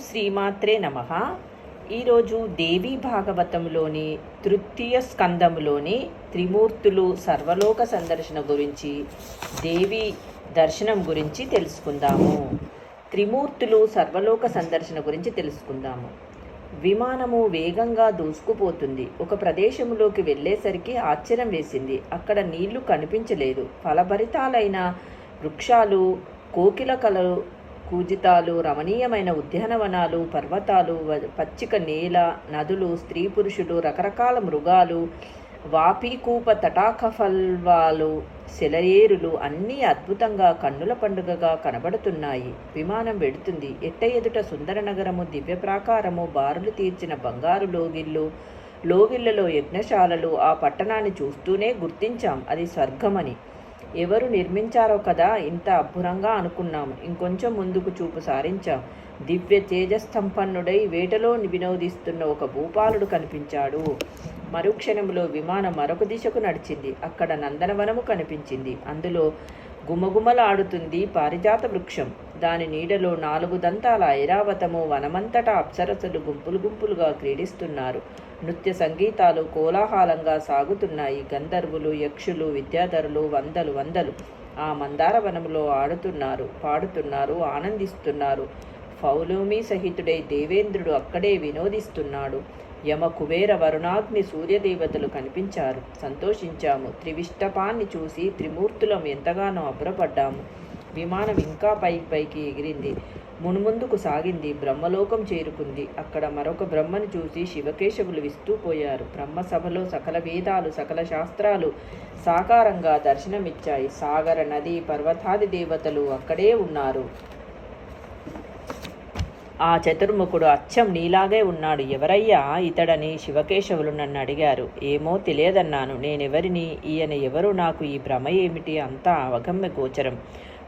శ్రీమాత్రే నమ. ఈరోజు దేవీ భాగవతంలోని తృతీయ స్కందములోని త్రిమూర్తులు సర్వలోక సందర్శన గురించి దేవి దర్శనం గురించి తెలుసుకుందాము. త్రిమూర్తులు సర్వలోక సందర్శన గురించి తెలుసుకుందాము. విమానము వేగంగా దూసుకుపోతుంది. ఒక ప్రదేశంలోకి వెళ్ళేసరికి ఆశ్చర్యం వేసింది. అక్కడ నీళ్ళు కనిపించలేదు. ఫలభరితాలైన వృక్షాలు కోకిల కలలు కూజితాలు రమణీయమైన ఉద్యానవనాలు పర్వతాలు వ- పచ్చిక నేల నదులు స్త్రీ పురుషులు రకరకాల మృగాలు వాపీకూప తటాకఫల్వాలు సెలయేరులు అన్నీ అద్భుతంగా కన్నుల పండుగగా కనబడుతున్నాయి. విమానం వెడుతుంది ఎట్ట ఎదుట సుందర నగరము దివ్య ప్రాకారము బారులు తీర్చిన బంగారు లోగిళ్ళు లోగిళ్ళలో యజ్ఞశాలలు ఆ పట్టణాన్ని చూస్తూనే గుర్తించాం. అది స్వర్గమని. ఎవరు నిర్మించారో కదా ఇంత అబ్బురంగా అనుకున్నాము. ఇంకొంచెం ముందుకు చూపు సారించాం దివ్య తేజస్తంపన్నుడై వేటలో వినోదిస్తున్న ఒక భూపాలుడు కనిపించాడు. మరుక్షణంలో విమానం మరొక దిశకు నడిచింది. అక్కడ నందనవనము కనిపించింది. అందులో గుమగుమలాడుతుంది పారిజాత వృక్షం. దాని నీడలో నాలుగు దంతాల ఐరావతము వనమంతటా అప్సరసలు గుంపులు గుంపులుగా క్రీడిస్తున్నారు. నృత్య సంగీతాలు కోలాహలంగా సాగుతున్నాయి. గంధర్వులు యక్షులు విద్యాధరులు వందలు వందలు ఆ మందార వనములో ఆడుతున్నారు పాడుతున్నారు ఆనందిస్తున్నారు. ఫౌలూమి సహితుడై దేవేంద్రుడు అక్కడే వినోదిస్తున్నాడు. యమ కుబేర వరుణాగ్ని సూర్యదేవతలు కనిపించారు. సంతోషించాము. త్రివిష్టపాన్ని చూసి త్రిమూర్తులం ఎంతగానో అబ్బురపడ్డాము. విమానం ఇంకా పై పైకి ఎగిరింది. మునుముందుకు సాగింది. బ్రహ్మలోకం చేరుకుంది. అక్కడ మరొక బ్రహ్మను చూసి శివకేశవులు విస్తూ పోయారు. బ్రహ్మ సభలో సకల వేదాలు సకల శాస్త్రాలు సాకారంగా దర్శనమిచ్చాయి. సాగర నది పర్వతాది దేవతలు అక్కడే ఉన్నారు. ఆ చతుర్ముఖుడు అచ్చం నీలాగే ఉన్నాడు. ఎవరయ్యా? ఇతడని శివకేశవులు నన్ను అడిగారు. ఏమో తెలియదన్నాను. నేనెవరిని? ఈయన ఎవరు? నాకు ఈ భ్రమ ఏమిటి? అంతా అవగమ్య గోచరం.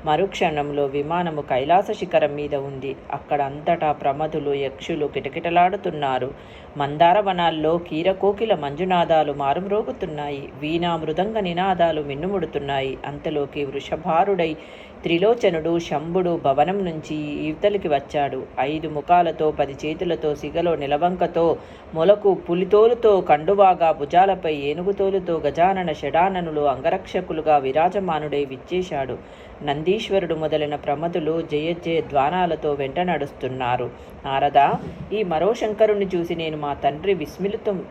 మరుక్షణంలో విమానము కైలాస శిఖరం మీద ఉంది. అక్కడ అంతటా ప్రమదులు యక్షులు కిటకిటలాడుతున్నారు. మందార వనాల్లో కీరకోకిల మంజునాదాలు మారుమ్రోగుతున్నాయి. వీణా మృదంగ నినాదాలు మిన్నుముడుతున్నాయి. అంతలోకి వృషభారుడై త్రిలోచనుడు శంభుడు భవనం నుంచి ఈతలికి వచ్చాడు. ఐదు ముఖాలతో పది చేతులతో సిగలో నిలవంకతో మొలకు పులితోలుతో కండువాగా భుజాలపై ఏనుగుతోలుతో గజానన షడాననులు అంగరక్షకులుగా విరాజమానుడై విచ్చేశాడు. నందీశ్వరుడు మొదలైన ప్రమదులు జయ ద్వానాలతో వెంట నడుస్తున్నారు. నారద ఈ మరో శంకరుణ్ణి చూసి నేను మా తండ్రి విస్మిలితం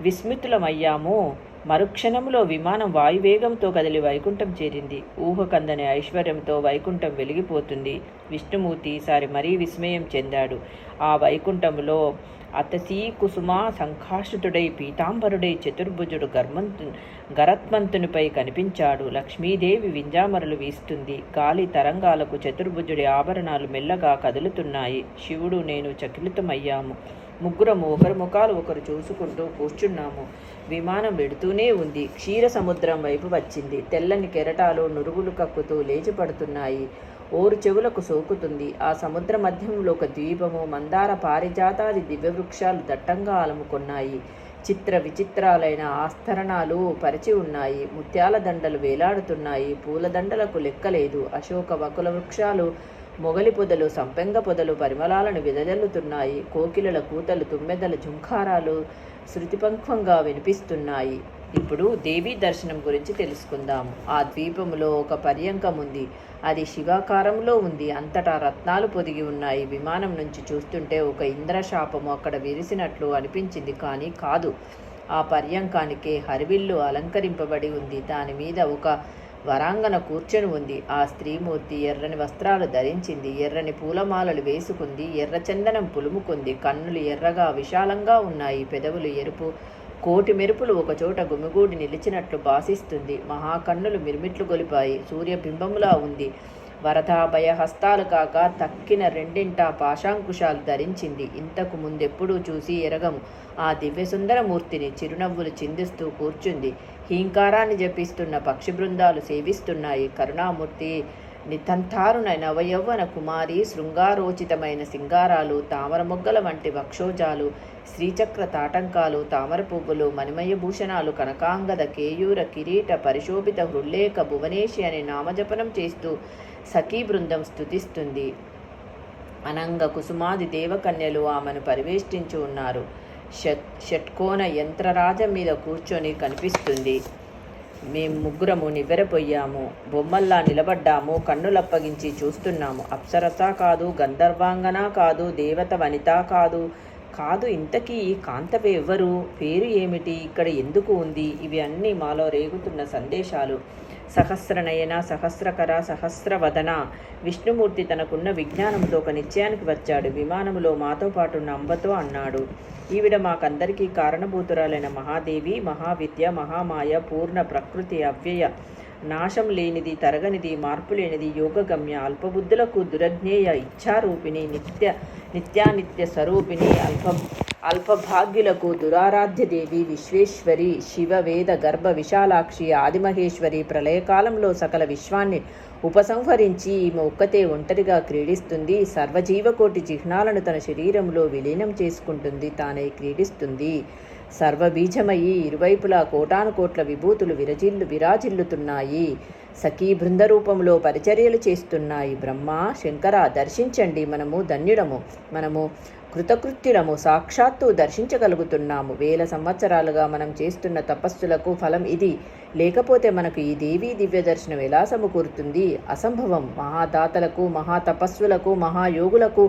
విస్మితులమయ్యాము. మరుక్షణంలో విమానం వాయువేగంతో కదిలి వైకుంఠం చేరింది. ఊహకందని ఐశ్వర్యంతో వైకుంఠం వెలిగిపోతుంది. విష్ణుమూర్తి ఈసారి మరీ విస్మయం చెందాడు. ఆ వైకుంఠంలో అతసీ కుసుమ సంఖాషితుడై పీతాంబరుడై చతుర్భుజుడు గర్మంతు గరత్మంతునిపై కనిపించాడు. లక్ష్మీదేవి వింజామరలు వీస్తుంది. గాలి తరంగాలకు చతుర్భుజుడి ఆభరణాలు మెల్లగా కదులుతున్నాయి. శివుడు నేను చకిలితమయ్యాము. ముగ్గురము ఒకరి ముఖాలు ఒకరు చూసుకుంటూ కూర్చున్నాము. విమానం వెడుతూనే ఉంది. క్షీర సముద్రం వైపు వచ్చింది. తెల్లని కెరటాలు నురుగులు కక్కుతూ లేచి పడుతున్నాయి. ఓరు చెవులకు సోకుతుంది. ఆ సముద్ర మధ్యంలో ఒక ద్వీపము మందార పారిజాతాది దివ్యవృక్షాలు దట్టంగా అలముకున్నాయి. చిత్ర విచిత్రాలైన ఆస్తరణాలు పరిచి ఉన్నాయి. ముత్యాల దండలు వేలాడుతున్నాయి. పూలదండలకు లెక్కలేదు. అశోక వకుల వృక్షాలు మొగలి పొదలు సంపెంగ పొదలు పరిమళాలను వెదజల్లుతున్నాయి. కోకిలల కూతలు తుమ్మెదల జుంఖారాలు శృతిపంక్వంగా వినిపిస్తున్నాయి. ఇప్పుడు దేవీ దర్శనం గురించి తెలుసుకుందాము ఆ ద్వీపములో ఒక పర్యంకం ఉంది. అది శివాకారంలో ఉంది. అంతటా రత్నాలు పొదిగి ఉన్నాయి. విమానం నుంచి చూస్తుంటే ఒక ఇంద్రశాపము అక్కడ విరిసినట్లు అనిపించింది కానీ కాదు. ఆ పర్యంకానికే హరివిల్లు అలంకరింపబడి ఉంది. దాని మీద ఒక వరాంగన కూర్చొని ఉంది. ఆ స్త్రీమూర్తి ఎర్రని వస్త్రాలు ధరించింది. ఎర్రని పూలమాలలు వేసుకుంది. ఎర్ర చందనం పులుముకుంది. కన్నులు ఎర్రగా విశాలంగా ఉన్నాయి. పెదవులు ఎరుపు కోటి మెరుపులు ఒకచోట గుమిగూడి నిలిచినట్లు భాసిస్తుంది. మహాకన్నులు మిరుమిట్లు గొలిపాయి. సూర్యబింబములా ఉంది. వరదాభయ హస్తాలు కాక తక్కిన రెండింట పాశాంకుశాలు ధరించింది. ఇంతకు ముందెప్పుడూ చూసి ఎరగము. ఆ దివ్యసుందరమూర్తిని చిరునవ్వులు చిందిస్తూ కూర్చుంది. హీంకారాన్ని జపిస్తున్న పక్షి బృందాలు సేవిస్తున్నాయి. కరుణామూర్తి నితంతారునైన అవయవ్వన కుమారి శృంగారోచితమైన సింగారాలు తామర మొగ్గల వంటి వక్షోజాలు శ్రీచక్ర తాటంకాలు తామర పువ్వులు మణిమయ భూషణాలు కనకాంగద కేయూర కిరీట పరిశోభిత హృల్లేఖ భువనేశి అనే నామజపనం చేస్తూ సఖీ బృందం స్థుతిస్తుంది అనంగ కుసుమాది దేవకన్యలు ఆమెను పరివేష్టించి ఉన్నారు. షట్ షట్కోణ యంత్రరాజం మీద కూర్చొని కనిపిస్తుంది. మేము ముగ్గురము నివ్వెరపోయాము బొమ్మల్లా నిలబడ్డాము. కన్నులప్పగించి చూస్తున్నాము. అప్సరస కాదు గంధర్వాంగన కాదు దేవత వనిత కాదు. కాదు ఇంతకీ ఈ ఎవ్వరు? పేరు ఏమిటి? ఇక్కడ ఎందుకు ఉంది? ఇవి అన్నీ మాలో రేగుతున్న సందేశాలు. సహస్రనయన సహస్రకర సహస్రవదన. విష్ణుమూర్తి తనకున్న విజ్ఞానంతో ఒక నిశ్చయానికి వచ్చాడు. విమానములో మాతో పాటు నంబతో అంబతో అన్నాడు. ఈవిడ మాకందరికీ కారణభూతురాలైన మహాదేవి మహావిద్య మహామాయ పూర్ణ ప్రకృతి అవ్యయ. నాశం లేనిది తరగనిది మార్పు లేనిది యోగగమ్య అల్పబుద్ధులకు దురజ్ఞేయ ఇచ్ఛారూపిణి నిత్య నిత్యానిత్య స్వరూపిణి అల్ప అల్పభాగ్యులకు దురారాధ్య దేవి విశ్వేశ్వరి శివ వేద గర్భ విశాలాక్షి ఆదిమహేశ్వరి ప్రళయకాలంలో సకల విశ్వాన్ని ఉపసంహరించి ఈమె ఒక్కతే ఒంటరిగా క్రీడిస్తుంది. సర్వజీవకోటి చిహ్నాలను తన శరీరంలో విలీనం చేసుకుంటుంది తానై క్రీడిస్తుంది. సర్వబీజమయి ఇరువైపులా కోటాను కోట్ల విభూతులు విరజిల్లు విరాజిల్లుతున్నాయి. సఖీ బృందరూపంలో పరిచర్యలు చేస్తున్నాయి. బ్రహ్మ శంకర దర్శించండి. మనము ధన్యుడము. మనము కృతకృత్యులము సాక్షాత్తు దర్శించగలుగుతున్నాము. వేల సంవత్సరాలుగా మనం చేస్తున్న తపస్సులకు ఫలం ఇది. లేకపోతే మనకు ఈ దేవీ దివ్య దర్శనం ఎలా సమకూరుతుంది? అసంభవం. మహాదాతలకు మహాతపస్సులకు మహాయోగులకు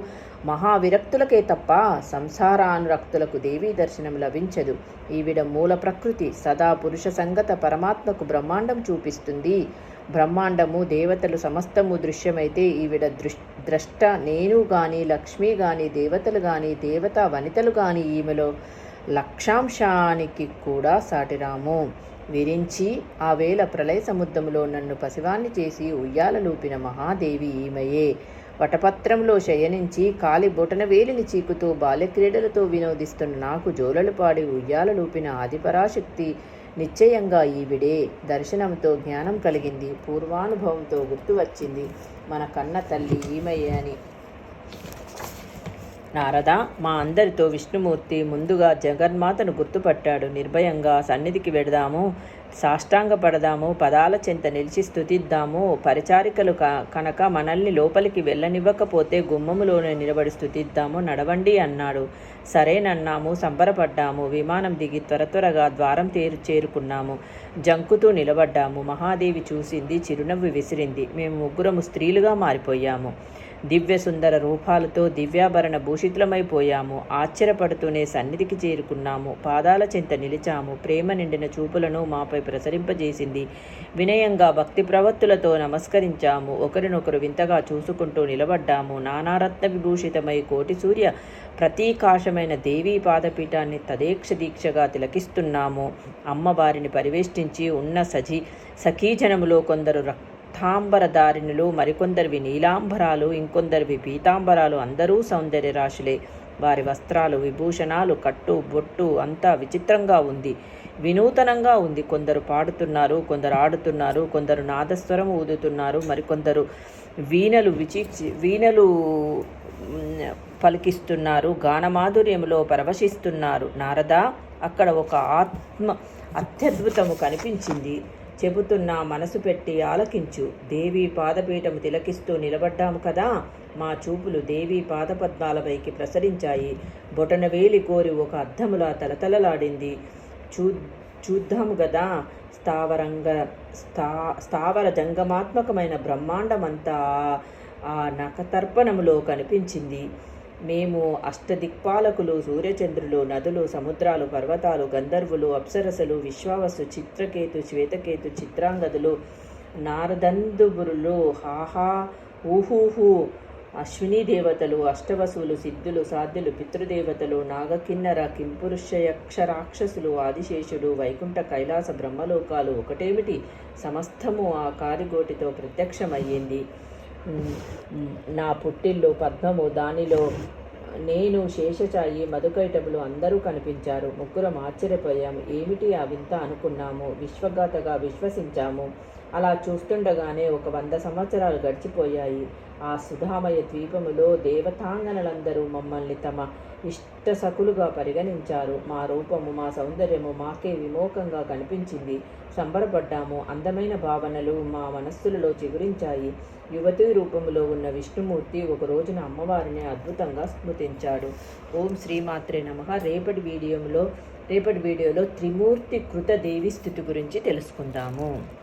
మహావిరక్తులకే తప్ప సంసారానురక్తులకు దేవీ దర్శనం లభించదు. ఈవిడ మూల ప్రకృతి. సదా పురుష సంగత పరమాత్మకు బ్రహ్మాండం చూపిస్తుంది. బ్రహ్మాండము దేవతలు సమస్తము దృశ్యమైతే ఈవిడ దృష్ ద్రష్ట నేను గాని లక్ష్మి గాని దేవతలు గాని దేవతా వనితలు గాని ఈమెలో లక్షాంశానికి కూడా సాటిరాము. విరించి ఆ వేళ ప్రళయ సముద్రములో నన్ను పసివాన్ని చేసి ఉయ్యాలలూపిన మహాదేవి ఈమయే. వటపత్రంలో శయనించి కాలి బొటన వేలిని చీకుతూ బాల్యక్రీడలతో వినోదిస్తున్న నాకు జోలలు పాడి ఉయ్యాలలూపిన ఆదిపరాశక్తి నిశ్చయంగా ఈవిడే దర్శనంతో జ్ఞానం కలిగింది. పూర్వానుభవంతో గుర్తు వచ్చింది. మన కన్న తల్లి ఈమయ్య అని. నారద మా అందరితో విష్ణుమూర్తి ముందుగా జగన్మాతను గుర్తుపట్టాడు. నిర్భయంగా సన్నిధికి వెడదాము. సాష్టాంగపడదాము పదాల చెంత నిలిచి స్థుతిద్దాము పరిచారికలు క కనుక మనల్ని లోపలికి వెళ్ళనివ్వకపోతే గుమ్మములోనే నిలబడి స్థుతిద్దాము నడవండి అన్నాడు. సరేనన్నాము సంబరపడ్డాము. విమానం దిగి త్వర త్వరగా ద్వారం తేరు చేరుకున్నాము. జంకుతూ నిలబడ్డాము. మహాదేవి చూసింది చిరునవ్వు విసిరింది. మేము ముగ్గురము స్త్రీలుగా మారిపోయాము. దివ్య సుందర రూపాలతో దివ్యాభరణ భూషితులమైపోయాము. ఆశ్చర్యపడుతూనే సన్నిధికి చేరుకున్నాము. పాదాల చెంత నిలిచాము. ప్రేమ నిండిన చూపులను మాపై ప్రసరింపజేసింది. వినయంగా భక్తి ప్రవత్తులతో నమస్కరించాము. ఒకరినొకరు వింతగా చూసుకుంటూ నిలబడ్డాము. నానారత్న విభూషితమై కోటి సూర్య ప్రతీకాశమైన దేవీ పాదపీఠాన్ని తదేక్ష దీక్షగా తిలకిస్తున్నాము. అమ్మవారిని పరివేష్టించి ఉన్న సజీ సఖీజనములో కొందరు రక్ రక్తాంబరధారిణులు మరికొందరివి నీలాంబరాలు ఇంకొందరివి పీతాంబరాలు అందరూ సౌందర్య రాశులే వారి వస్త్రాలు విభూషణాలు కట్టు బొట్టు అంతా విచిత్రంగా ఉంది. వినూతనంగా ఉంది. కొందరు పాడుతున్నారు కొందరు ఆడుతున్నారు కొందరు నాదస్వరం ఊదుతున్నారు మరికొందరు వీణలు విచి వీణలు పలికిస్తున్నారు గానమాధుర్యంలో పరవశిస్తున్నారు. నారద అక్కడ ఒక ఆత్మ అత్యద్భుతము కనిపించింది. చెబుతున్నా మనసు పెట్టి ఆలకించు. దేవీ పాదపీఠము తిలకిస్తూ నిలబడ్డాము కదా. మా చూపులు దేవీ పాదపద్మాలపైకి ప్రసరించాయి. బొటనవేలి కోరి ఒక అద్దములా తలతలలాడింది. చూ చూద్దాము గదా. స్థావరంగ స్థా స్థావర జంగమాత్మకమైన బ్రహ్మాండమంతా ఆ నఖతర్పణములో కనిపించింది. మేము అష్టదిక్పాలకులు సూర్యచంద్రులు నదులు సముద్రాలు పర్వతాలు గంధర్వులు అప్సరసలు విశ్వావసు చిత్రకేతు శ్వేతకేతు చిత్రాంగదులు నారదందుబురులు హాహా ఊహూహు అశ్విని దేవతలు అష్టవసువులు సిద్ధులు సాధ్యులు పితృదేవతలు నాగకిన్నర కింపురుషయక్షరాక్షసులు ఆదిశేషుడు వైకుంఠ కైలాస బ్రహ్మలోకాలు ఒకటేమిటి? సమస్తము ఆ కారిగోటితో ప్రత్యక్షమయ్యింది. నా పుట్టిల్లు పద్మము దానిలో నేను శేషచాయి మధుకైటములు అందరూ కనిపించారు. ముగ్గురం ఆశ్చర్యపోయాము. ఏమిటి ఆ వింత అనుకున్నాము. విశ్వగాతగా విశ్వసించాము. అలా చూస్తుండగానే ఒక వంద సంవత్సరాలు గడిచిపోయాయి. ఆ సుధామయ ద్వీపములో దేవతాంగనలందరూ మమ్మల్ని తమ ఇష్టసకులుగా పరిగణించారు. మా రూపము మా సౌందర్యము మాకే విమోకంగా కనిపించింది. సంబరపడ్డాము. అందమైన భావనలు మా మనస్సులలో చిగురించాయి. యువతి రూపంలో ఉన్న విష్ణుమూర్తి ఒక రోజున అమ్మవారిని అద్భుతంగా స్మృతించాడు. ఓం శ్రీమాత్రే నమ. రేపటి వీడియోలో రేపటి వీడియోలో త్రిమూర్తి కృత దేవి స్థుతి గురించి తెలుసుకుందాము.